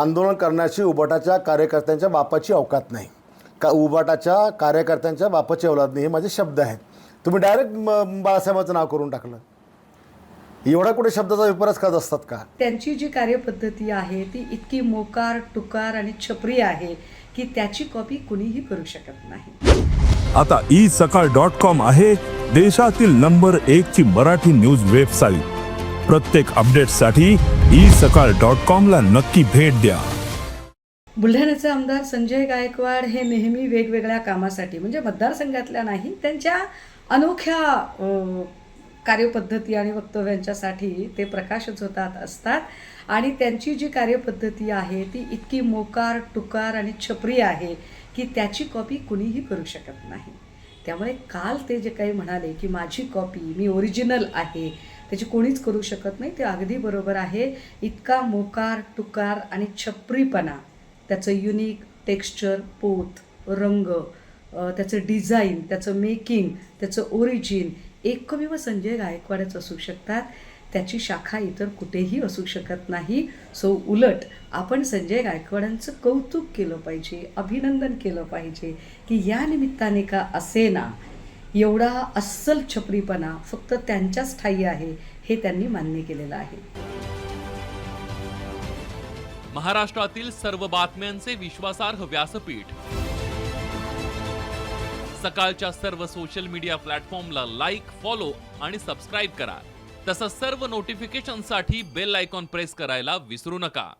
आंदोलन करण्याची उबाटाच्या कार्यकर्त्यांच्या बापाची अवकात नाही. का उबाटाच्या कार्यकर्त्यांच्या बापाची औलाद नाही हे माझे शब्द आहेत. तुम्ही डायरेक्ट बाळासाहेबांचं नाव करून टाकलं. एवढा कुठे शब्दाचा विपरच करत असतात का? त्यांची जी कार्यपद्धती आहे ती इतकी मोकार टुकार आणि छपरी आहे की त्याची कॉपी कुणीही करू शकत नाही. आता ई सकाळ डॉट कॉम आहे देशातील नंबर एक ची मराठी न्यूज वेबसाईट प्रत्येक अपडेटसाठी ई सकाळ डॉट कॉमला नक्की भेट द्या. बुलढाण्याचे आमदार संजय गायकवाड हे नेहमी वेगवेगळ्या कामासाठी म्हणजे मतदारसंघातल्या नाही त्यांच्या अनोख्या कार्यपद्धती आणि वक्तव्यांच्यासाठी ते प्रकाशच होतात असतात. आणि त्यांची जी कार्यपद्धती आहे ती इतकी मोकार टुकार आणि छपरी आहे की त्याची कॉपी कुणीही करू शकत नाही. त्यामुळे काल ते जे काही म्हणाले की माझी कॉपी मी ओरिजिनल आहे त्याची कोणीच करू शकत नाही. ते अगदी बरोबर आहे. इतका मोकार टुकार आणि छपरीपणा त्याचं युनिक टेक्स्चर पोत रंग त्याचं डिझाईन त्याचं मेकिंग त्याचं ओरिजिन एकमेव संजय गायकवाडच असू शकतात. त्याची शाखा इतर कुठेही असू शकत नाही. सो उलट आपण संजय गायकवाडांचं कौतुक केलं पाहिजे अभिनंदन केलं पाहिजे की या निमित्ताने का असेना एवढा अस्सल छपरीपणा फक्त त्यांच्याच ठाई आहे हे त्यांनी मान्य केलेलं आहे. महाराष्ट्रातील सर्व बातम्यांचे विश्वासार्ह व्यासपीठ. सकाळच्या सर्व सोशल मीडिया प्लॅटफॉर्मला लाईक फॉलो आणि सबस्क्राईब करा. तसंच सर्व नोटिफिकेशनसाठी बेल आयकॉन प्रेस करायला विसरू नका.